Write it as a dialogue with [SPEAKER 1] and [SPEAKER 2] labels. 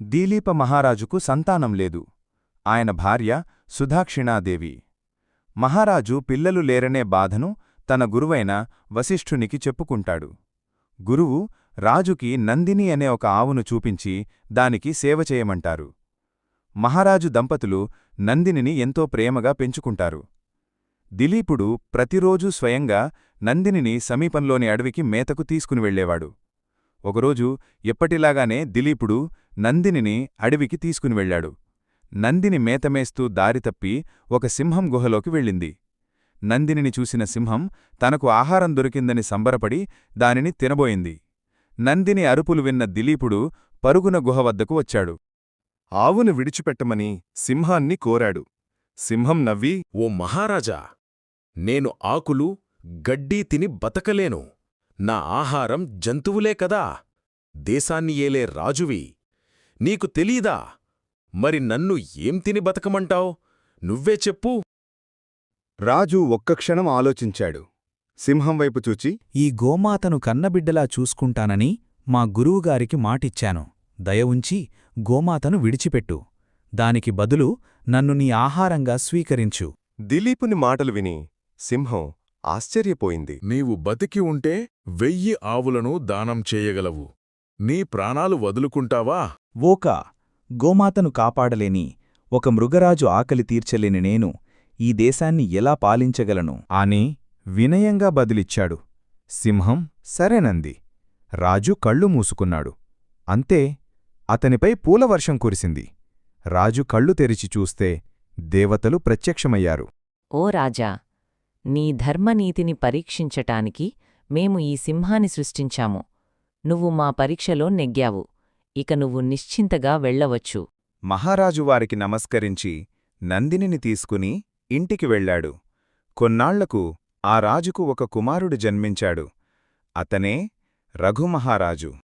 [SPEAKER 1] దీలీప మహారాజుకు సంతానం లేదు. ఆయన భార్య సుధాక్షిణాదేవి. మహారాజు పిల్లలు లేరనే బాధను తన గురువైన వశిష్ఠునికి చెప్పుకుంటాడు. గురువు రాజుకి నందిని అనే ఒక ఆవును చూపించి దానికి సేవ చేయమంటారు. మహారాజు దంపతులు నందినిని ఎంతో ప్రేమగా పెంచుకుంటారు. దిలీపుడు ప్రతిరోజూ స్వయంగా నందినిని సమీపంలోని అడవికి మేతకు తీసుకుని వెళ్ళేవాడు ఒకరోజు ఎప్పటిలాగానే దిలీపుడు నందినిని అడవికి తీసుకుని వెళ్ళాడు. నందిని మేతమేస్తూ దారితప్పి ఒక సింహం గుహలోకి వెళ్ళింది. నందినిని చూసిన సింహం తనకు ఆహారం దొరికిందని సంబరపడి దానిని తినబోయింది. నందిని అరుపులు విన్న దిలీపుడు పరుగున గుహ వద్దకు వచ్చాడు.
[SPEAKER 2] ఆవును విడిచిపెట్టమని సింహాన్ని కోరాడు. సింహం నవ్వి
[SPEAKER 3] ఓ మహారాజా! నేను ఆకులు గడ్డీ తిని బతకలేను. నా ఆహారం జంతువులే కదా. దేశాన్ని ఏలే రాజువి. నీకు తెలీదా? మరి నన్ను ఏం తిని బతకమంటావ్? నువ్వే చెప్పు.
[SPEAKER 2] రాజు ఒక్క క్షణం ఆలోచించాడు. సింహం వైపు చూచి
[SPEAKER 4] ఈ గోమాతను కన్నబిడ్డలా చూసుకుంటానని మా గురువుగారికి మాటిచ్చాను. దయ ఉంచి గోమాతను విడిచిపెట్టు. దానికి బదులు నన్ను నీ ఆహారంగా స్వీకరించు.
[SPEAKER 2] దిలీపుని మాటలు విని సింహం ఆశ్చర్యపోయింది.
[SPEAKER 5] నీవు బతికి ఉంటే వెయ్యి ఆవులను దానం చేయగలవు. నీ ప్రాణాలు వదులుకుంటావా?
[SPEAKER 4] ఓక గోమాతను కాపాడలేని ఒక మృగరాజు ఆకలి తీర్చలేని నేను ఈ దేశాన్ని ఎలా పాలించగలను?
[SPEAKER 1] అని వినయంగా బదిలిచ్చాడు. సింహం సరేనంది. రాజు కళ్ళు మూసుకున్నాడు. అంతే అతనిపై పూలవర్షం కురిసింది. రాజు కళ్ళు తెరిచి చూస్తే దేవతలు ప్రత్యక్షమయ్యారు.
[SPEAKER 6] ఓ రాజా నీ ధర్మనీతిని పరీక్షించటానికి మేము ఈ సింహాన్ని సృష్టించాము. నువ్వు మా పరీక్షలో నెగ్గావు. ఇక నువ్వు నిశ్చింతగా వెళ్ళవచ్చు.
[SPEAKER 1] మహారాజువారికి నమస్కరించి నందినిని తీసుకుని ఇంటికి వెళ్ళాడు. కొన్నాళ్ళకు ఆ రాజుకు ఒక కుమారుడు జన్మించాడు. అతనే రఘుమహారాజు.